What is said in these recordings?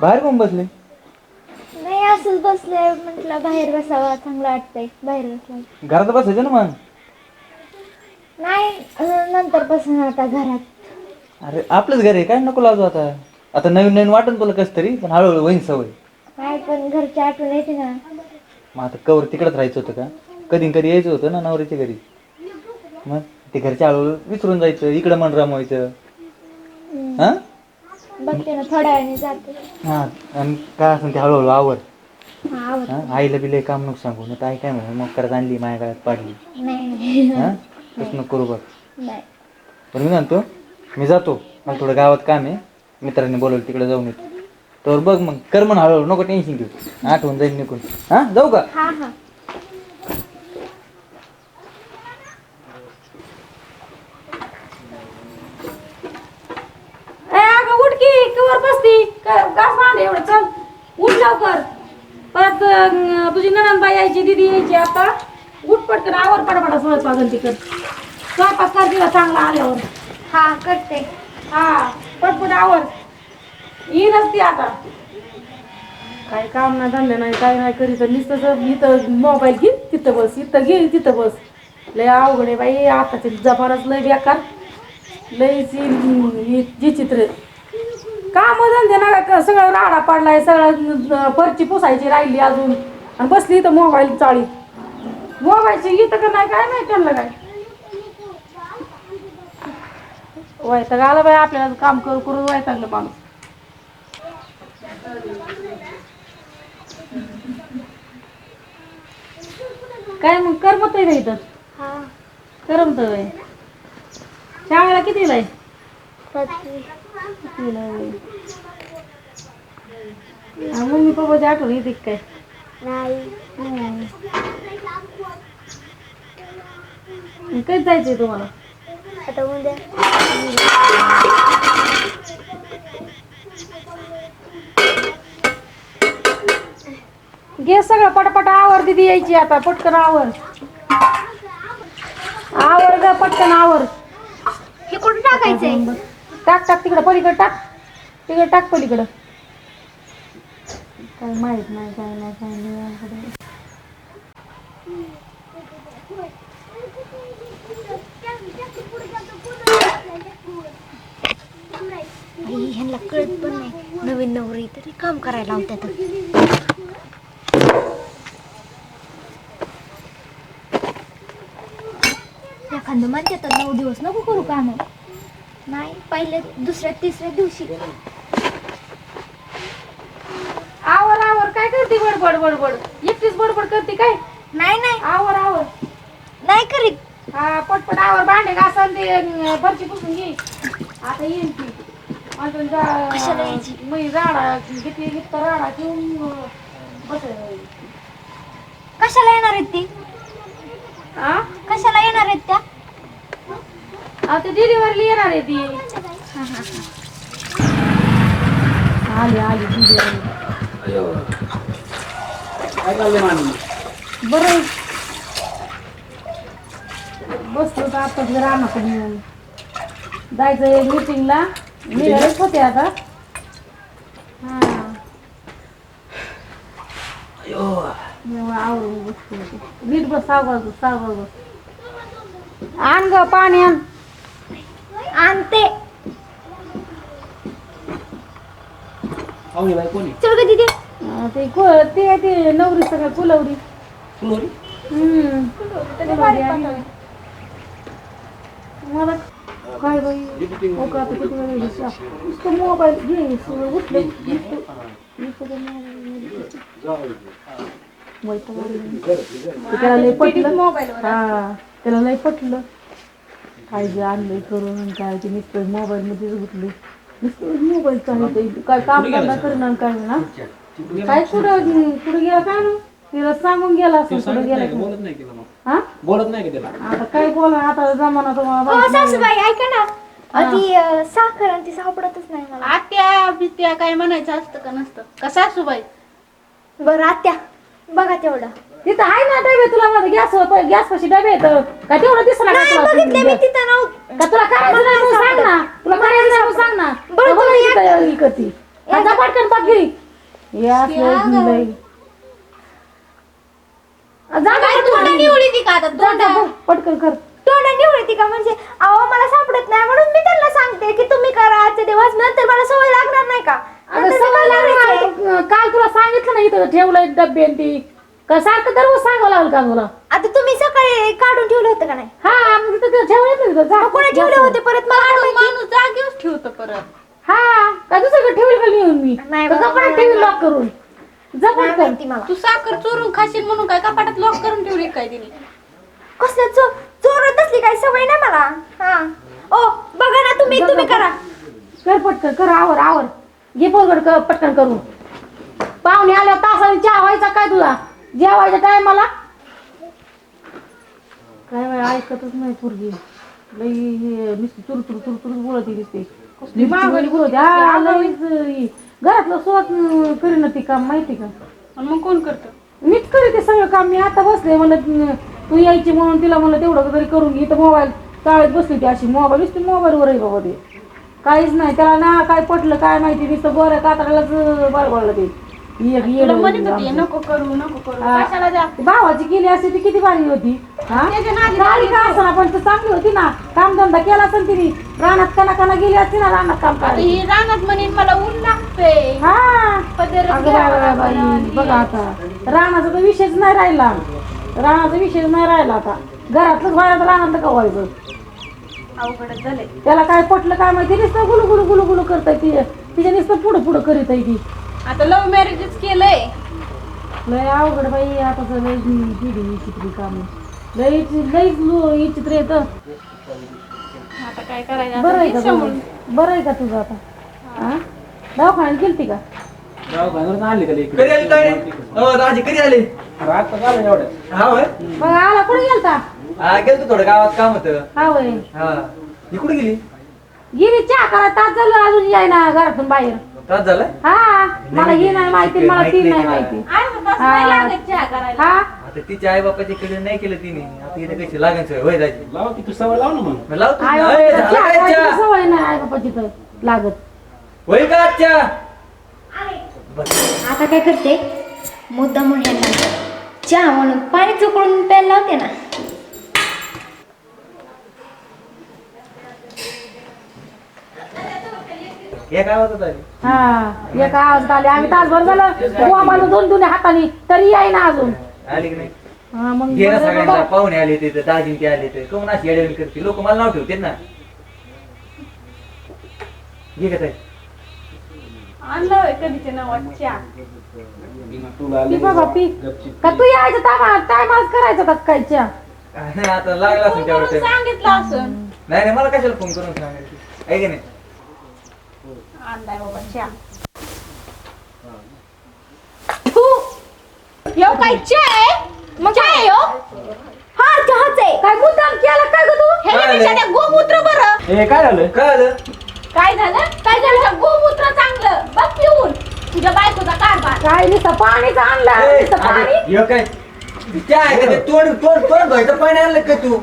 बाहेर कोण बसले? नाही असंच बसले. म्हटलं बाहेर बसावा चांगलं वाटतंय. बाहेर बसलं घरात बसायचं ना मग? नाही अं, नंतर बसून आता घरात. अरे आपलंच घर आहे. काय नको लाजू आता? आता नवीन नवीन वाटन तुला कस तरी पण हळूहळू होईन सवय. नाही पण घरची आठवण येते ना. मग आता कवर तिकडच राहायचं होतं का? कधी कधी यायचं होतं ना नवऱ्याच्या घरी. मग ते घरच्या हळूहळू विसरून जायचं इकडं मन रमवायचं. हा? बघते ना थोड्या वेळाने जाते. हा आणि काय असेल ते हळूहळू आवर हा आवड. हा आईला बिले काम नको सांगू ना आई काय म्हणून मग करत आणली माझ्या काळात पाडली. नाही. हा तसं नको करू बघ नाही. पण मी म्हणतो मी जातो. मला थोडं गावात काम आहे. मित्रांनी बोलवलं तिकडे जाऊन येतो. तर बघ मग कर म्हण हळूहळू. नको टेन्शन घेऊ. आठवण जाईल निघून. हा जाऊ का? हा हा ए अगं कवर बसती. मांड एवढं चल. उठ लवकर. परत अं, तुझी नणंदबाई यायची दिदी यायची आता. उठ पटकन आवर पटापटा स्वयंपाक तिकड. स्वयंपाक कर तिला चांगला आल्यावर. हा करते. हा पटपट आवर. येईनच ती आता. काय काम नाही धंदे नाही काय नाही करीत. नुसतं इथं मोबाईल घे तिथं बस इथं घे तिथं बस. लय अवघड आहे बाई आताचे जमानाच लय बेकार. लय जी चित्र काम धंदे ना का? सगळं राडा पडलाय सगळं अं, फरची पुसायची राहिली अजून. आणि बसली इथं मोबाईल चाळीत. मोबाईलची इथं का नाही? काय नाही त्यांना काय? वैताग आला बाई आपल्याला काम करू करू वैतागलं माणूस. काय मग करमत आहे का इथं? हा. करमत शाळेला कितीला आहे? हा, मम्मी पप्पाची आठवण येते काय? नाही. कधी जायचंय तुम्हाला? आता उद्या. घे सगळं पटापट आवर दिदी यायची आता पटकन आवर. आवर ग पटकन आवर. हे कुठं टाकायचंय? टाक टाक तिकडं पलीकडं टाक. तिकडं टाक पलीकडं. काय माहीत नाही काय नाही काय नाही आई ह्यांना कळत पण नाही. नवीन नवरी तरी काम करायला लावतात एखादं म्हणते तर नऊ दिवस नको करू काम. नाही पहिले दुसऱ्या तिसऱ्या दिवशी. आवर आवर काय करते बडबड बडबड? एकटीच बडबड करते काय? नाही नाही. आवर आवर. नाही करीत. हा पटपट आवर भांडे घासन ते अं, फरशी पुसून घे. आता येईन ती. कशाला यायची? मी राडा किती इतका राडा घेऊन अं, बस. कशाला येणार आहेत ती? हा कशाला येणार आहेत त्या? आता डिलिव्हरी येणार आहे ती. आली आली डिलिव्हरी बरं. बसलो तर आताच राहणार येऊन. जायचंय मीटिंगला निघालेच होते आता. हा. एवढं आवरून बसते. नीट बस सावकाश बस सावकाश बस. आण ग पाणी आण. आणते. चल ग दीदी. अं, ते को ते ते नवरी सगळं फुलवरी हम्म. फुलवरी आणि- मला काय बाई? किती वेळ? नुसतं मोबाईल घे सगळं उठलं. नुसतं- नुसतं ते mobile मध्ये. वैताग आला. ते त्याला लय पटलं. हा त्याला लय पटलं. काय जे आणलंय करून काय ते नुसतं मोबाईल मध्येच गुतले. नुसतं मोबाईल चालत काय काम करणार करणार काय ना? काय कुठं कुठं गेला काय ना तिला सांगून गेला असं कुठं गेला का? बोलत नाही केलं मग? हा? बोलत नाही का आता काय बोला आता जमाना तुम्हाला हो. सासूबाई ऐका ना. ती साखर आणि ती सापडतच नाही मला. आत्या बित्या काय म्हणायचं असतं का नसतं? का सासूबाई? बरं आत्या. बघा तेवढा. तिथं आहे ना डबे तुला गॅस गॅस कशी डबे येत का तेवढं दिसला का मी तुला तिथं का तुला काय नाही म्हणून सांग ना. तुला काय नाही म्हणून सांग ना. बरं, बघा तुम्ही तिथं पटकन पटकन. का आता? पटकन कर. तोंडाने उडी का? म्हणजे अहो मला सापडत नाही. म्हणून मी त्यांना सांगते की तुम्ही करा. आजच्या दिवस नंतर मला सवय लागणार नाही का? सवय लागली. मला. काल तुला सांगितलं ना इथं ठेवलंय डब्बे आणि ती. का सारखं दररोज सांगावं लागलं का तुला? आता तुम्ही सकाळी काढून ठेवलं होतं का नाही? हा मग तिथं ठेवलं ना तिथं. जा. कोणी ठेवले होते परत? मला काय माहिती? माणूस जागेवर ठेवतो परत. हा का दुसरीकडे ठेवलं का लिहून मी? नाही बाबा, ठेवी लॉक करून? माहिती मला. तू साखर चोरून खाशील म्हणून काय कपाटात लॉक करून ठेवली काय तिने? कसलं चो चोरत असली काही सवय नाही मला? हा. ओ बघा ना तुम्ही तुम्ही करा. कर पटकन कर आवर आवर. घे पोरगड कर पटकन करून. पाहुणे आल्यावर तासाने चहा व्हायचा काय तुला? जेवायच्या टायमाला? काय ऐकतच नाही पोरगी. लई हे नुसती तुरु तुरु तुरु तुरु बोलत दिसते कसली मागणी बोलत हा लईच ही. घरातलं सोबत करीन ती काम माहिती का? आणि मग कोण करतं? मीच करते सगळं काम. मी आता बसले म्हणलं तू यायची म्हणून तिला म्हणलं तेवढं तरी करून घे. तर मोबाईल चाळत बसली ती अशी. मोबाईल नुसती मोबाईलवर आहे बाबा ते. काहीच नाही त्याला ना काय पटलं काय माहिती नुसतं गोऱ्या कातडालाच बाळगळलं ते. एक तुला येडं म्हणत होती आमचं. नको करू नको करू हा. कशाला जा? ती भावाची केली असती ती किती भारी होती हा? त्याच्या नादी भारी का असणार पण ती चांगली होती ना. कामधंदा केला असेल तिने रानात कना कना गेली असती ना रानात काम आता करायला. ही रानात म्हणेन मला ऊन लागते हा. पदरच अगं घ्यावा बाई, बाई, लागला. बाई, बघा आता. रानाचा तर विषयच नाही राहिला. रानाचा विषय नाही राहिला आता. घरातलंच व्हायला रानातलं का व्हायचं? अवघडच झाले त्याला काय पटलं काय माहिती? नुसतं गुलू गुलू गुलू गुलू करताय ती. तिच्या नुसतं पुढं पुढं करीत आहे ती. आता लव्ह मॅरेजच केलंय. लय अवघड बाई आता तर लय विचित्री काम. लय लईच लो विचित्र येतं आता काय करायचं? बरं आता आहे का. तुझं बरं आहे का तुझं आता? हा. दवाखान्यात गेलती का? कधी आले ताई? हो दाजी कधी आले? हा होय? मग आला कुठे गेलता? हा गेलतो थोडं गावात काम होतं. हा हा ही. कुठे गेली? गिरी चहा करा तास झालं अजून याय ना घरातून बाहेर. त्रास झालाय हा मला ही नाही माहिती मला ती नाही माहिती. तास हा. नाही लागत चहा करायला. हा. आता तिच्या आई बापाच्या कडे नाही केलं तिने. आता इथे कशी लागेल सवय होय दाजी? लाव की तू सवय लाव ना मग. आई. ए, झालं काय चहा? सवय नाही आई बापाची तर लागत. होय का आजच्या? आता काय करते? मुद्दा म्हणून चहा म्हणून पाणी चुकळून प्यायला लावते ना. काय होतं दाजी हा एक आवाज आले. आम्ही तासभर झालं. आम्हाला दोन दोन हाताने. तरी याय ना अजून. आली की नाही? हा, मग घे ना बरं सगळ्यांना. बाबा. पाहुणे आले तिथे दाजीन ते आले ते कोण अशी येड्यावणी करते? लोक मला नाव ठेवते ना. घे का ताई? आणलं होय कधीच्या पी बाबा पी का तू यायचं? टायमा टायमाच करायचं का काय चहा नाही, आता लागला फोन करून. सांगितलं असं नाही नाही मला कशाला फोन करून सांगायची? आहे की नाही? आणलाय बाबा चहा. ह्यो काय चहा आहे? मग आहे ह्यो? हा चहाच आहे. काय मुद्दाम केला काय ग तू? त्या गोमूत्र बरं. ए काय झालं? काय झालं? काय झालं? काय झालं? गोमूत्र चांगलं. बघ पिऊन. तुझ्या बायकोचा कारभार. काय नुसतं पाणीच आणलं? नुसतं पाणी? ह्यो काय? काय आहे का ते? तोंड तोंड तोंड धुवायचं पाणी आणलं का तू?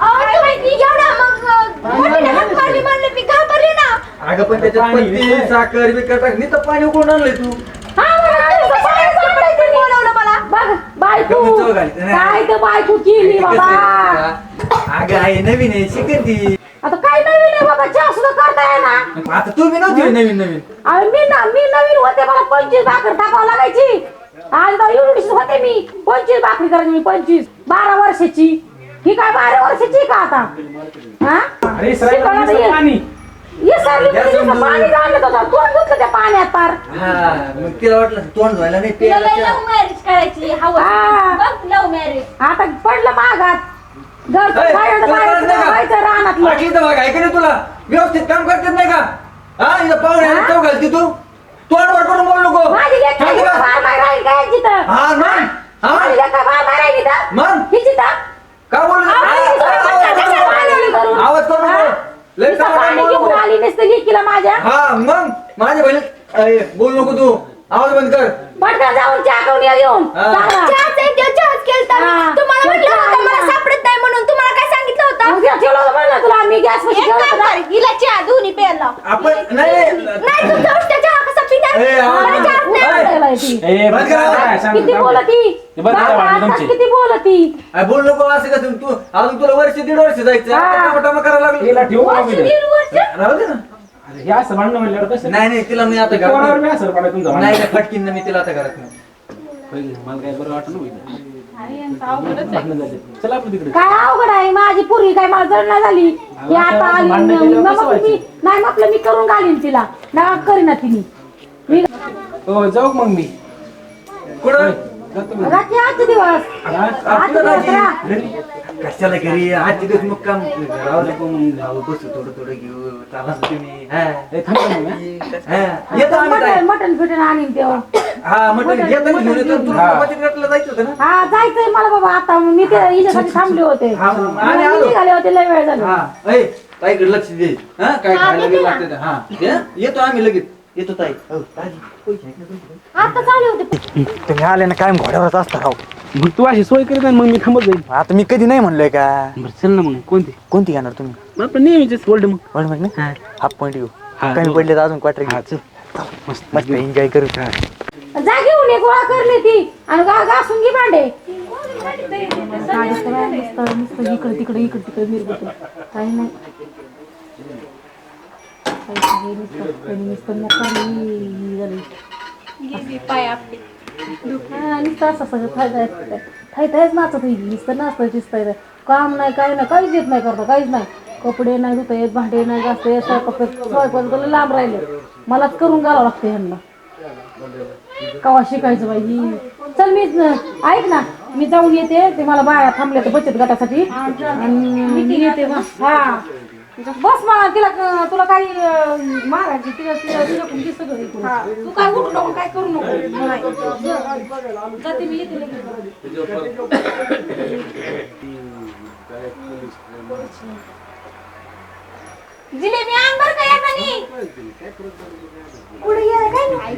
अहो तुम्ही एवढा मग मोठीने हात मारली म्हणलं अगं पण त्याच्यात पाणी पत्ती. साखर बिकर टाक. नुसतं पाणी उकळून आणलंय तू. हा. बोलवलं मला. बघ बायको. गप्प चव घालते. ना. काय तर बायको केली ते कसं बाबा आहे? अगं आहे नवीन आहे शिकेल ती. आता काय नवीन आहे बाबा? चहा सुद्धा करता येणार आता तू बी नव्हती नवीन नवीन. अरे मी ना मी नवीन होते मला पंचवीस भाकर टाकावं लागायची. आज तर होते मी. पंचवीस भाकरी करायची मी पंचवीस. बारा वर्षाची. ही काय बारा वर्षाची का आता? हा? अरे नुसतं तर पाणी. ये सरली या म्हणजे समजून. पाणी तोंड धुतलं त्या पाण्यात पार. हा मग तिला वाटलं तोंड धुवायला नाही तिला प्यायला लय चहा. लव्ह मॅरेज करायची हवं. हा. बघ लव्ह मॅरेज आता पडलं मागात घर बाहेर तुला कळत नाही का? बघ, व्यवस्थित काम करतात नाही का? हा इथं पाहुणे आले, चव घालती तू. तोंड वर करून बोलू नको. माझी लेकरं सांगू इथं का? बाहेर बाहेर राहील काय जिथं हा मग माझी हा लेकरं बाहेर बाहेर राहील इथं? मग ही जिथं का बोलू? आवाज करू नको. आवाज करू? नको. लय नुसतं चांगला पाणी बोलू. घेऊन नको आली नुसतं लेकीला माझ्या हा मग माझ्या बहिणी अरे, बोलू नको तू आवाज बंद कर पटकन जाऊन चहा करून ये येऊन हा. चांगला. चहाच आहे तो चहाच केलता मी. हा. तुम्हाला म्हटलं चहा होतं मला. सापडत नाही म्हणून तुम्हाला काय सांगितलं होतं मग ते ठेवलं होतं म्हणलं तुला मी गॅस एक काम कर हिला चहा दोन्ही प्यायला लाव. आपण नाही नाही चहा. ती काय सांगतो किती. बोलती. किती बोल नको असं कसं? तू अजून तुला वर्ष दीड वर्ष जायचं करायला लागलं. ठेवू का मी? राहू दे ना. अरे, हे असं भांडणं म्हणल्यावर कसं? नाही नाही तिला मी आता घरात बी असं पडायचं तुमचं नाही फटकीन मी तिला आता घरात नाही. मला काय बरं वाटलं नाही. अरे, यांचं अवघडच आहे. भांडणं झाले. चला आपण तिकडे. काय अवघड आहे? माझी पूर्वी काय मला जळणं झाली. आता आली. मी नाही म्हटलं मी करून घालीन तिला. ना करीना तिने. मी हो जाऊ मग मी कुठं जातो मी. रात्री आजचे दिवस? आजचे दिवस राहा. कशाला घरी आजचे दिवस मग काम राहू नको मग राहू बसू थोडं थोडं घेऊ चला तुम्ही हा. ए, थांब ना मग, हा? हा. येतो आम्ही काय मटण मटण फिटण आणीन तेव्हा हा घेऊन येतो तुला जायचं होतं ना हा जायचंय मला बाबा आता मी ते हिच्यासाठी थांबले होते हा, मग आलो. निघाले होते लय वेळ झाला हा ताईकडे लक्ष दे हा काय खायला बिल. लागते. हा हा. येतो आम्ही लगेच येतो ताई. हो, ताजी, पैसे आहेत ना तुमच्याकडे? आता चालू होते. तुम्ही आले ना कायम घोड्यावरच असता राव. मग तू अशी सोय करीत नाही मग मी थांबत जाईल आता मी कधी नाही म्हणलोय का? बरं चल ना मग. कोणती? कोणती घेणार तुम्ही? मग आपण नेहमीचेच गोल्ड मग. वन ना? हाफ पॉईंट येऊ हा, कमी. पडले तर अजून क्वार्टर हा घेऊ. चल. मस्त. मस्त एन्जॉय करू. जा घेऊन एक गोळा करली ती आणि गा घासून घे भांडे. इकडे तिकडे इकडे तिकडे मिरगत. काही नाही काही नाही, नुसतं- काही नुसतं मोकळी झाली. गेली पाय आपली हा, नुसतं असं सगळं फायदा थायतायच नाचत होईल नुसतं नाचतंय दिसतंय काम नाही काय नाही काहीच येत नाही करता काहीच नाही कपडे नाही धुता येत भांडे नाही घासता येत स्वयंपाक लांब राहिले मलाच करून घालावं लागतं ह्यांना कवा शिकायचं बाई ही. चल मी ऐक ना मी जाऊन येते ते मला बाया थांबले तर बचत गटासाठी आणि मी येते हा बस मग तिला क- तुला काही अं, मागायची तिला तिला तिच्याकडून घे सगळं हे करून. तू काय उठू नको काय करू नको नाही. जाते मी येते लगेच. जिलेबी आण बर का यासाठी कुठे गेलं काय नाही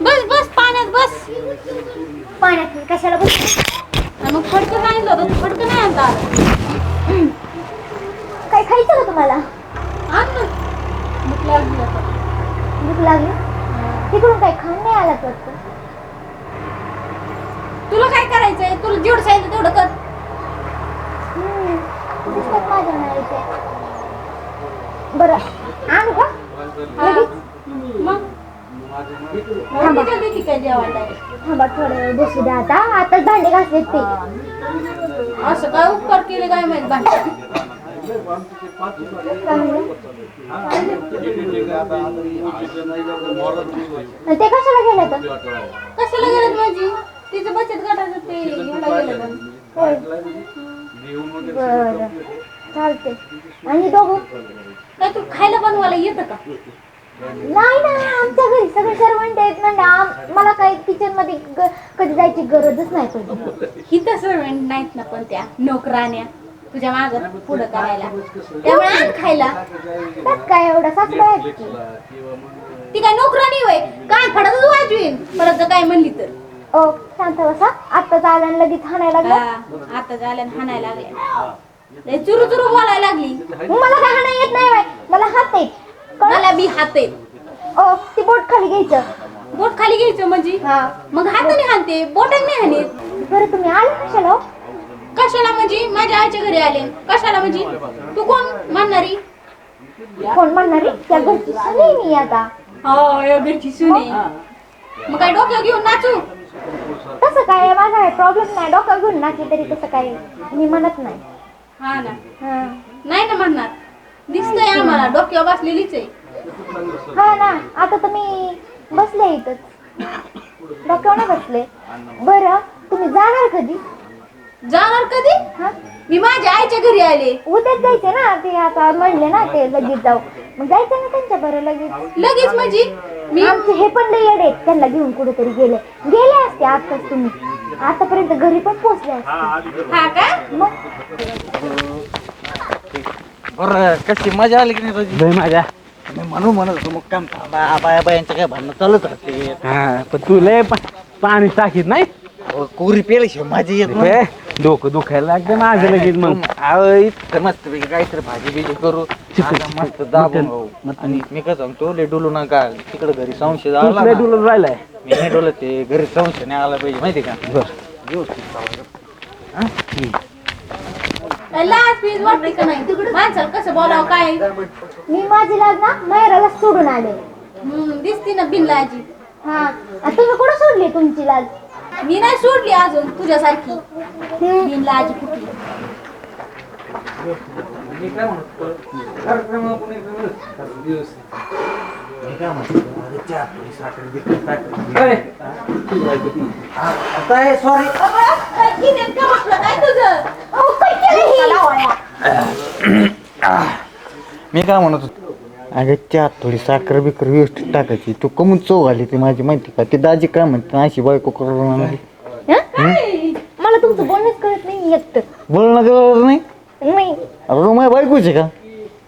बस बस पाण्यात बस पाण्यात मी कशाला बस आणि मग फडकं नाही आणलं फडकं नाही आणता आलं. काय खायचं का तुम्हाला? आण ना. भूक लागली आता. भूक लागली? तिकडून काय खाऊन नाही आला तर तुला काय करायचंय? तुला जेवढं सांगितलं तेवढं कर. हम्म, दिसतात माझ्या. बरं. आणू का लगेच मग? थांबा. तिच्या देती काय जेवायला थांबा थोडं वेळ बसू द्या आता. आताच भांडे घासलेत ते. असं काय उपकार केले काय माहीत बाहेर ते कशाला गेले तर कशाला गेलं माझी? तिचं बचत गटाचं ते एवढा गेलं होय. बरं. चालते आणि दोघं काय तू खायला बनवायला येतं का? नाही ना आमच्या घरी सगळे सर्वंट आहेत म्हणजे आम- मला काही किचनमध्ये ग- कधी जायची गरजच नाही पडली. तर सर्वंट नाहीत ना पण त्या नोकराण्या. तुझ्या माग पुढं करायला. त्यामुळे आण खायला. त्यात काय एवढा सासूबाई आहेत की. ती काय नोकराणी होय. काय फडतच वाजवीन परत जर काय म्हणली तर. ओ शांत बसा. आत्ताच आल्या आणि लगेच हाणायला लागला. हा, आता झाल्या हाणायला लागल्या लय चुरू चुरू बोलायला लागली. मला काय हाणा येत नाही बाई. मला हात कळलं? मला बी हात आहेत. ओ ती बोट खाली घ्यायचं. बोट खाली घ्यायचं म्हणजे? हा. मग हाताने हाणते बोटाने नाही हाणीत. बरं तुम्ही आले कशाला हो? कशाला म्हणजे? माझ्या आईच्या घरी आले. कशाला म्हणजे? तू कोण म्हणणारी? कोण म्हणणारी? त्या घरची सुनी मी आता. हो या घरची सुने. मग काय डोक्यावर घेऊन नाचू? तसं काय माझा काय प्रॉब्लेम नाही. डोकं घेऊन नाचली तरी तसं काय मी म्हणत नाही. हा ना. हा. नाही ना म्हणणार. दिसतंय आम्हाला. डोक्यावर बसलेलीच आहे. हा ना. आता तुम्ही बसले इथंच. डोक्यावर नाही बसले. बरं तुम्ही जाणार कधी? जाणार कधी? हा? मी माझ्या आईच्या घरी आले. उद्याच जायचे ना ते आता म्हणले ना ते लगेच जाऊ. मग जायचं ना त्यांच्या बरं लगेच? लगेच म्हणजे? मी आमचे हे पण लई येडे आहेत. त्यांना घेऊन कुठेतरी गेले. गेले असते आताच तुम्ही. आतापर्यंत घरी पण पोहोचले असते. हा का? मग? बरं कशी मजा आली की नाही तुझी लय माझ्या मी म्हणू म्हणत होतो मग काम थांबा बाया बायांचं काय भांडणं चालत राहते. हा पण तू लय पा- पाणी टाकीत नाही? अहो, कोरी पेल्याशिवाय माझी येत नाही. डोकं दुखायला लागतं माझं लगेच मग. इतकं मस्त पैकी काहीतरी भाजी बिजी करू. आता मस्त दाबून. आणि मी काय सांगतो लय डोलू नका. तिकडे घरी संशय आला ना. डुलून राहिलाय. मी नाही डोलत ते घरी संशय नाही आला पाहिजे माहिती का? व्यवस्थित चालायचं. लाज बीज वाटते का नाही? माणसाला कसं बोलावं काय? मी माझी लाज ना माहेराला सोडून आले. हम्म, दिसती ना बिनलाजी. हा. आणि तुम्ही कुठं सोडली तुमची लाज? मी नाही सोडली अजून तुझ्यासारखी. हम्म. बिनलाजी कुठली? मी काय म्हणतो कार्यक्रम आपण एकदम व्यवस्थित. मी काय म्हणतो, अरे चहा, थोडी साखर, तुझं? अहो, केलं हे? मी काय म्हणत होतो? अगं त्यात थोडी साखर बिकर व्यवस्थित टाकायची. तू कमून चव आली ती माझी माहिती का? ती दाजी काय म्हणते अशी बायको करून आणली. मला तुमचं बोलणंच कळत नाही एकटं. बोलणं गरज नाही? नाही. अरे तू माझी बायकोची का?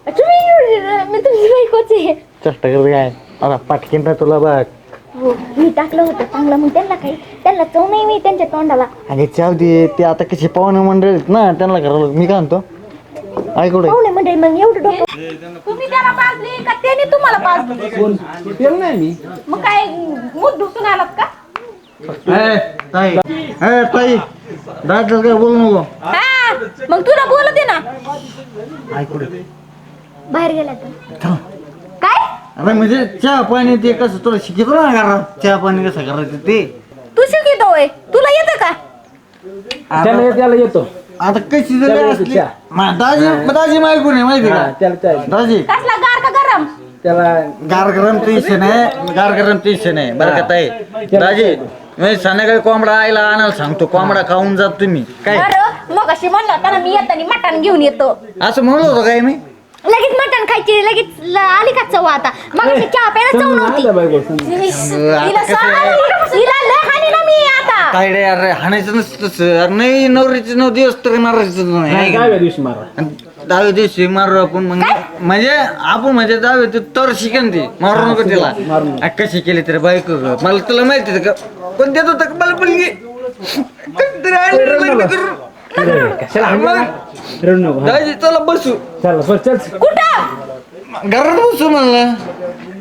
तुम्ही एवढी- मी तुमची बायकोच चेष्टा करते काय? अरे पाटकीन ना तुला बघ हो मी टाकलं होतं चांगलं मग त्यांना काही त्यांना चव नाही मी त्यांच्या तोंडाला. अगे चाव दे ते आता कशी पाहुणे मंडळ आहेत ना त्यांना करावं मी काय म्हणतो? ऐकूडे पाहुणे म्हणजे मग एवढं डोकं तुम्ही त्याला पाजली का? त्याने तुम्हाला पाजली पेल नाही मी? मग काय मूत ढुसून आलात का? ताई. ए ताई. दादा काय बोलू नको? हा मग तुला बोलते ना. ऐकूडे बाहेर गेला तर. काय? अरे म्हणजे चहा पाणी ते कसं तुला शिकतो ना करा चहा पाणी कसं करायचं ते? तू शिकितोय तुला येतं का? त्याला त्याला येतो. आता कशी जरी त्याला असली चहा. मा- दाजी दाजी माहिती नाही माहिती हा, का? त्याला दाजी. कसला गार का गरम? त्याला गार गरम टेन्शन आहे. गार गरम टेन्शन आहे. बरं का ताई? दाजी मी संध्याकाळी कोंबडा आईला आणायला सांगतो. कोंबडा खाऊन जात तुम्ही. काय? बरं मग अशी म्हणलं होता ना मी येताना मटण घेऊन येतो. असं म्हणलो होतो काय मी? लगेच मटण खायची लगेच ल- आली का चव आता? मग चहा प्यायला चव नव्हती. लय हानी मी आता. काय रे अरे हाणायचं नसतं तसं. अरे नाही नवरीचे नऊ दिवस तरी मारायचं नाही. का? दहाव्या दिवशी मारा. आणि दहाव्या दिवशी मारू आपण मग. म्हणजे आपण म्हणजे दहाव्या ते तर शिकेन ती. मारू नको तिला. मारू नको. आ, कशी केली तरी बायको ग. मला तुला माहिती आहे का? पण देत होतं का मला मुलगी? कधीतरी आणली रे लग्न करून. अरे, कशाला हाणला? रडू नको. हा. दाजी चला बसू. चला बस चल. कुठं? घरात बसू म्हणलं.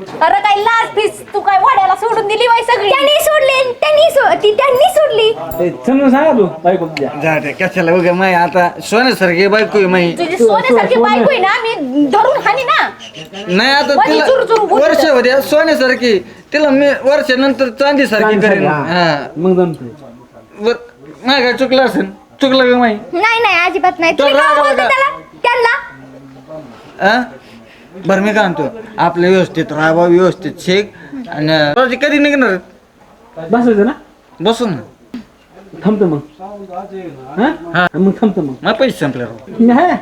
अरे काय लाज फीस तू काय वाड्याला सोडून दिली बाई सगळी? त्यांनी सोडले त्यांनी सो- ती त्यांनी सोडली. ते समजून सांगा तू. बायको तुझ्या जा ते कशाला उगा माही आता सोन्यासारखी बायको आहे माही तुझी सोन्यासारखी बायको आहे ना मी धरून हानी ना. नाही आता तिला चुरू-चुरू वर्ष होते सोन्यासारखी. तिला मी वर्षानंतर चांदी सारखी करेन. हा. मग जमते वर नाही काय चुकलं असेल. चुकलं का माही नाही नाही अजिबात नाही. तो तुम्ही बोलता. त्याला? त्यांना? हा? बरं मी काय म्हणतो आपलं व्यवस्थित राहावा व्यवस्थित शेक आणि कधी निघणार बसायचं ना? बसू ना. थांबतो मग. हा? हा. मग थांबतो मग. मग पैसे संपले राव. नाही.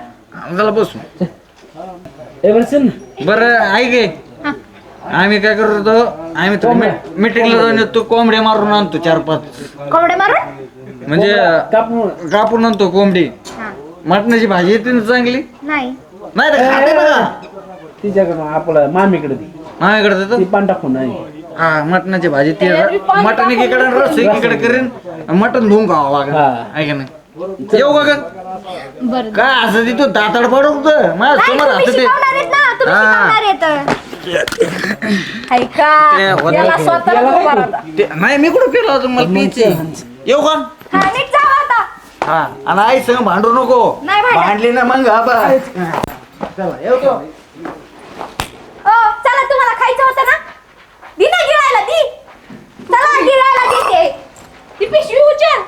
झाला बसू. ए बरं ऐक हे. आम्ही काय करतो आम्ही थोडी मिटिंगला जाऊन येतो कोंबड्या मारून आणतो चार पाच. कोंबडे मारून? म्हणजे कापून. कापून आणतो कोंबडी. हा. मटणाची भाजी येते ना चांगली? नाही. नाही तर खाते बघा. तिच्याकडं आपलं मामीकडे ती. माझ्याकडे देतो? ती पान टाकून नाही. हा मटणाची भाजी ती मटण एकीकडे आणि रस एकीकडे करेन. मटण धुवून खावं लागेल. हा. आहे का नाही? येऊ का बरं. काय असं ती तू दाताड पडवत माझ्या नाही समोर तुम्ही असं ते शिकवणार आहेत ना तुम्ही हा. शिकवणार आहेत. ऐका ते होतं. त्याला स्वतःला उभा राहता. ते- नाही मी कुठं पिलो होतो? मला येऊ का? हा नीट जावा आता. हा आणि आई संग भांडू नको. नाही. भांडली ना मग आबा चला येऊ का खायचं होतं ना? दिना गिळायला दी. मला गिळायला देते. ती पिशवी उचल.